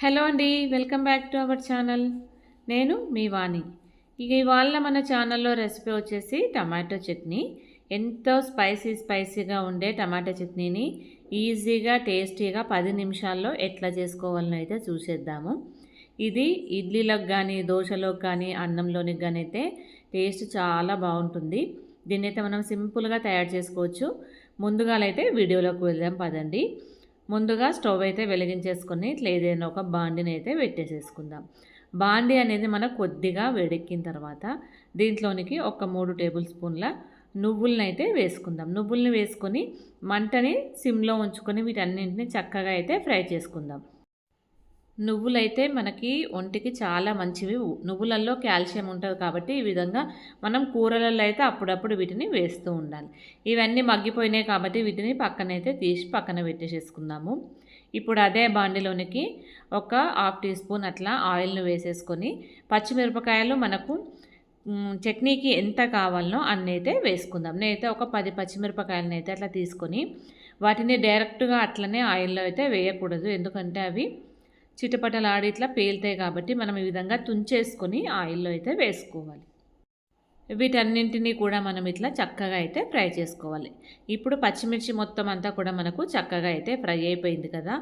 Hello అండి welcome back to our channel. నేను మీ వాణి. ఇక ఇవాళ మన ఛానల్లో రెసిపీ వచ్చేసి టమాటో చట్నీ. ఎంతో స్పైసీ స్పైసీగా ఉండే టమాటో చట్నీని ఈజీగా టేస్టీగా పది నిమిషాల్లో ఎట్లా చేసుకోవాలని అయితే చూసేద్దాము. ఇది ఇడ్లీలకు కానీ దోశలోకి కానీ అన్నంలోనికి కానీ అయితే టేస్ట్ చాలా బాగుంటుంది. దీన్ని అయితే మనం సింపుల్గా తయారు చేసుకోవచ్చు. ముందుగా అయితే వీడియోలోకి వెళ్దాం పదండి. ముందుగా స్టవ్ అయితే వెలిగించేసుకొని ఇట్లా ఏదైనా ఒక బాండిని అయితే పెట్టేసేసుకుందాం. బాండి అనేది మన కొద్దిగా వేడెక్కిన తర్వాత దీంట్లోనికి ఒక మూడు టేబుల్ స్పూన్ల నువ్వులను అయితే వేసుకుందాం. నువ్వుల్ని వేసుకొని మంటని సిమ్లో ఉంచుకొని వీటన్నింటిని చక్కగా అయితే ఫ్రై చేసుకుందాం. నువ్వులైతే మనకి ఒంటికి చాలా మంచివి. నువ్వులలో కాల్షియం ఉంటుంది కాబట్టి ఈ విధంగా మనం కూరలలో అయితే అప్పుడప్పుడు వీటిని వేస్తూ ఉండాలి. ఇవన్నీ మగ్గిపోయినాయి కాబట్టి వీటిని పక్కనైతే తీసి పక్కన పెట్టేసేసుకుందాము. ఇప్పుడు అదే బాండిలోనికి ఒక హాఫ్ టీ స్పూన్ అట్లా ఆయిల్ను వేసేసుకొని పచ్చిమిరపకాయలు మనకు చట్నీకి ఎంత కావాలనో అన్నీ అయితే వేసుకుందాం. నేనైతే ఒక పది పచ్చిమిరపకాయలను అయితే అట్లా తీసుకొని వాటిని డైరెక్ట్గా అట్లనే ఆయిల్లో అయితే వేయకూడదు. ఎందుకంటే అవి చిటపటలు ఆడి ఇట్లా పేలుతాయి కాబట్టి మనం ఈ విధంగా తుంచేసుకొని ఆయిల్లో అయితే వేసుకోవాలి. వీటన్నింటినీ కూడా మనం ఇట్లా చక్కగా అయితే ఫ్రై చేసుకోవాలి. ఇప్పుడు పచ్చిమిర్చి మొత్తం అంతా కూడా మనకు చక్కగా అయితే ఫ్రై అయిపోయింది కదా.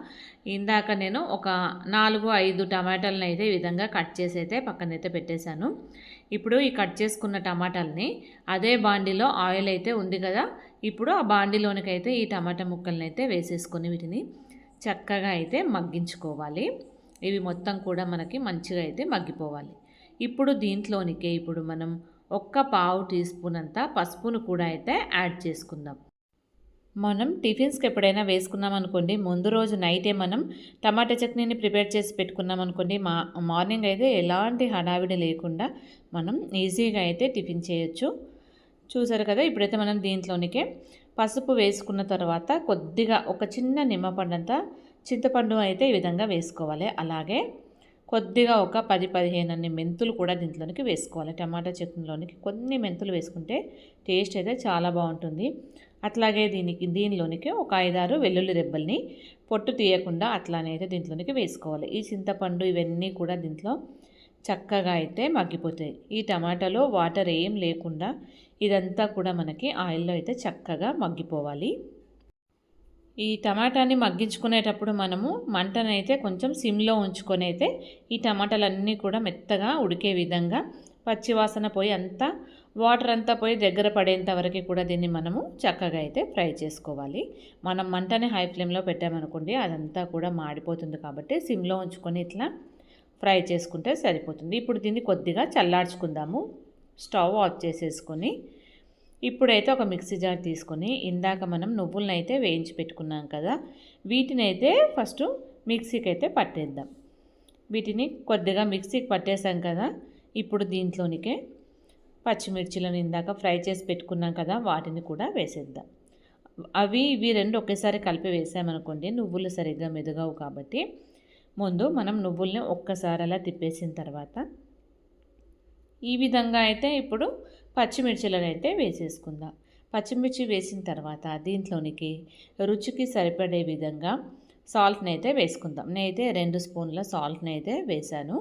ఇందాక నేను ఒక నాలుగు ఐదు టమాటాలను అయితే ఈ విధంగా కట్ చేసి అయితే పక్కనైతే పెట్టేశాను. ఇప్పుడు ఈ కట్ చేసుకున్న టమాటాలని అదే బాండిలో ఆయిల్ అయితే ఉంది కదా. ఇప్పుడు ఆ బాండిలోనికైతే ఈ టమాటా ముక్కలను అయితే వేసేసుకొని వీటిని చక్కగా అయితే మగ్గించుకోవాలి. ఇవి మొత్తం కూడా మనకి మంచిగా అయితే మగ్గిపోవాలి. ఇప్పుడు దీంట్లోనికే ఇప్పుడు మనం ఒక్క పావు టీ స్పూన్ అంతా పసుపును కూడా అయితే యాడ్ చేసుకుందాం. మనం టిఫిన్స్కి ఎప్పుడైనా వేసుకున్నాం అనుకోండి ముందు రోజు నైటే మనం టమాటా చట్నీని ప్రిపేర్ చేసి పెట్టుకున్నాం అనుకోండి మా మార్నింగ్ అయితే ఎలాంటి హడావిడి లేకుండా మనం ఈజీగా అయితే టిఫిన్ చేయొచ్చు. చూసారు కదా ఇప్పుడైతే మనం దీంట్లోనికే పసుపు వేసుకున్న తర్వాత కొద్దిగా ఒక చిన్న నిమ్మపండంతా చింతపండు అయితే ఈ విధంగా వేసుకోవాలి. అలాగే కొద్దిగా ఒక పది పదిహేను అన్ని మెంతులు కూడా దీంట్లోనికి వేసుకోవాలి. టమాటా చట్నీలోనికి కొన్ని మెంతులు వేసుకుంటే టేస్ట్ అయితే చాలా బాగుంటుంది. అట్లాగే దీనికి దీనిలోనికి ఒక ఐదారు వెల్లుల్లి రెబ్బల్ని పొట్టు తీయకుండా అట్లానే అయితే దీంట్లోనికి వేసుకోవాలి. ఈ చింతపండు ఇవన్నీ కూడా దీంట్లో చక్కగా అయితే మగ్గిపోతాయి. ఈ టమాటాలో వాటర్ ఏం లేకుండా ఇదంతా కూడా మనకి ఆయిల్లో అయితే చక్కగా మగ్గిపోవాలి. ఈ టమాటాని మగ్గించుకునేటప్పుడు మనము మంటనైతే కొంచెం సిమ్లో ఉంచుకొని అయితే ఈ టమాటాలన్నీ కూడా మెత్తగా ఉడికే విధంగా పచ్చివాసన పోయి అంతా వాటర్ అంతా పోయి దగ్గర పడేంత వరకు కూడా దీన్ని మనము చక్కగా అయితే ఫ్రై చేసుకోవాలి. మనం మంటని హై ఫ్లేమ్లో పెట్టామనుకోండి అదంతా కూడా మాడిపోతుంది కాబట్టి సిమ్లో ఉంచుకొని ఇట్లా ఫ్రై చేసుకుంటే సరిపోతుంది. ఇప్పుడు దీన్ని కొద్దిగా చల్లార్చుకుందాము. స్టవ్ ఆఫ్ చేసేసుకొని ఇప్పుడైతే ఒక మిక్సీ జార్ తీసుకొని ఇందాక మనం నువ్వులను అయితే వేయించి పెట్టుకున్నాం కదా వీటిని అయితే ఫస్ట్ మిక్సీకి అయితే పట్టేద్దాం. వీటిని కొద్దిగా మిక్సీకి పట్టేసాం కదా ఇప్పుడు దీంట్లోనికే పచ్చిమిర్చిలను ఇందాక ఫ్రై చేసి పెట్టుకున్నాం కదా వాటిని కూడా వేసేద్దాం. అవి ఇవి రెండు ఒకేసారి కలిపి వేసామనుకోండి నువ్వులు సరిగ్గా మెదుగవు కాబట్టి ముందు మనం నువ్వుల్ని ఒక్కసారి అలా తిప్పేసిన తర్వాత ఈ విధంగా అయితే ఇప్పుడు పచ్చిమిర్చిలను అయితే వేసేసుకుందాం. పచ్చిమిర్చి వేసిన తర్వాత దీంట్లోనికి రుచికి సరిపడే విధంగా సాల్ట్ని అయితే వేసుకుందాం. నేనైతే రెండు స్పూన్ల సాల్ట్ని అయితే వేశాను.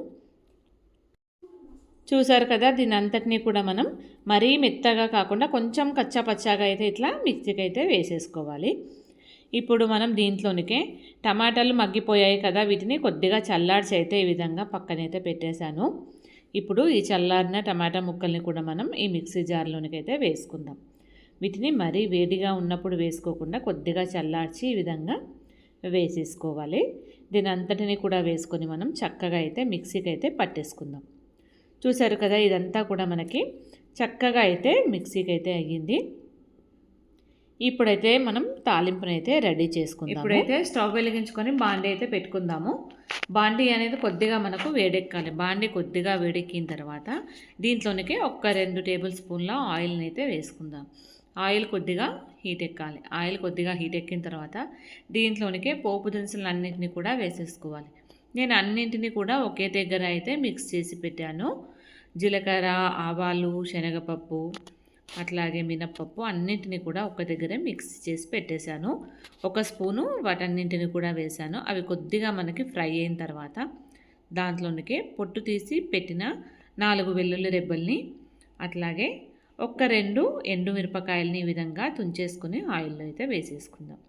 చూసారు కదా దీని అంతటినీ కూడా మనం మరీ మెత్తగా కాకుండా కొంచెం కచ్చా పచ్చాగా అయితే ఇట్లా మిక్సీకి అయితే వేసేసుకోవాలి. ఇప్పుడు మనం దీంట్లోనికే టమాటాలు మగ్గిపోయాయి కదా వీటిని కొద్దిగా చల్లార్చి అయితే ఈ విధంగా పక్కనైతే పెట్టేశాను. ఇప్పుడు ఈ చల్లారిన టమాటా ముక్కల్ని కూడా మనం ఈ మిక్సీ జార్లోనికైతే వేసుకుందాం. వీటిని మరీ వేడిగా ఉన్నప్పుడు వేసుకోకుండా కొద్దిగా చల్లార్చి ఈ విధంగా వేసేసుకోవాలి. దీని అంతటిని కూడా వేసుకొని మనం చక్కగా అయితే మిక్సీకి అయితే పట్టేసుకుందాం. చూసారు కదా ఇదంతా కూడా మనకి చక్కగా అయితే మిక్సీకి అయితే అయ్యింది. ఇప్పుడైతే మనం తాలింపునైతే రెడీ చేసుకుందాం ఇప్పుడైతే స్టవ్ వెలిగించుకొని బాండీ అయితే పెట్టుకుందాము. బాండీ అనేది కొద్దిగా మనకు వేడెక్కాలి. బాండీ కొద్దిగా వేడెక్కిన తర్వాత దీంట్లోనికి ఒక్క రెండు టేబుల్ స్పూన్ల ఆయిల్ని అయితే వేసుకుందాం. ఆయిల్ కొద్దిగా హీట్ ఎక్కాలి. ఆయిల్ కొద్దిగా హీట్ ఎక్కిన తర్వాత దీంట్లోనికే పోపు దినుసులు అన్నింటినీ కూడా వేసేసుకోవాలి. నేను అన్నింటినీ కూడా ఒకే దగ్గర అయితే మిక్స్ చేసి పెట్టాను. జీలకర్ర ఆవాలు శనగపప్పు అట్లాగే మినప్పప్పు అన్నింటినీ కూడా ఒక దగ్గరే మిక్స్ చేసి పెట్టేశాను. ఒక స్పూను వాటన్నింటిని కూడా వేశాను. అవి కొద్దిగా మనకి ఫ్రై అయిన తర్వాత దాంట్లోనికి పొట్టు తీసి పెట్టిన నాలుగు వెల్లుల్లి రెబ్బల్ని అట్లాగే ఒక్క రెండు ఎండు మిరపకాయలని ఈ విధంగా తుంచేసుకుని ఆయిల్లో అయితే వేసేసుకుందాం.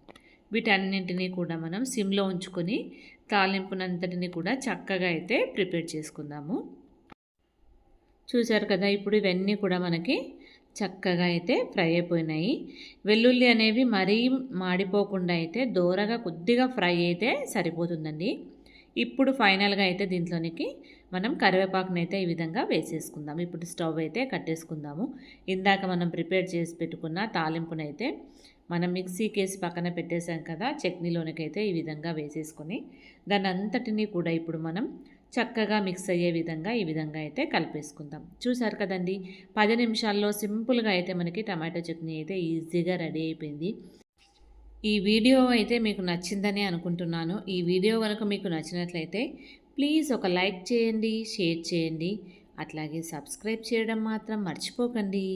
వీటన్నింటినీ కూడా మనం సిమ్లో ఉంచుకొని తాలింపునంతటిని కూడా చక్కగా అయితే ప్రిపేర్ చేసుకుందాము. చూశారు కదా ఇప్పుడు ఇవన్నీ కూడా మనకి చక్కగా అయితే ఫ్రై అయిపోయినాయి. వెల్లుల్లి అనేవి మరీ మాడిపోకుండా అయితే దోరగా కొద్దిగా ఫ్రై అయితే సరిపోతుందండి. ఇప్పుడు ఫైనల్గా అయితే దీంట్లోనికి మనం కరివేపాకుని అయితే ఈ విధంగా వేసేసుకుందాం. ఇప్పుడు స్టవ్ అయితే కట్టేసుకుందాము. ఇందాక మనం ప్రిపేర్ చేసి పెట్టుకున్న తాలింపునైతే మనం మిక్సీ కేసి పక్కన పెట్టేసాం కదా చట్నీలోనికైతే ఈ విధంగా వేసేసుకొని దాని అంతటినీ కూడా ఇప్పుడు మనం చక్కగా మిక్స్ అయ్యే విధంగా ఈ విధంగా అయితే కలిపేసుకుందాం. చూసారు కదండి? పది నిమిషాల్లో సింపుల్గా అయితే మనకి టమాటో చట్నీ అయితే ఈజీగా రెడీ అయిపోయింది. ఈ వీడియో అయితే మీకు నచ్చిందని అనుకుంటున్నాను. ఈ వీడియో కనుక మీకు నచ్చినట్లయితే ప్లీజ్ ఒక లైక్ చేయండి షేర్ చేయండి. అట్లాగే సబ్స్క్రైబ్ చేయడం మాత్రం మర్చిపోకండి.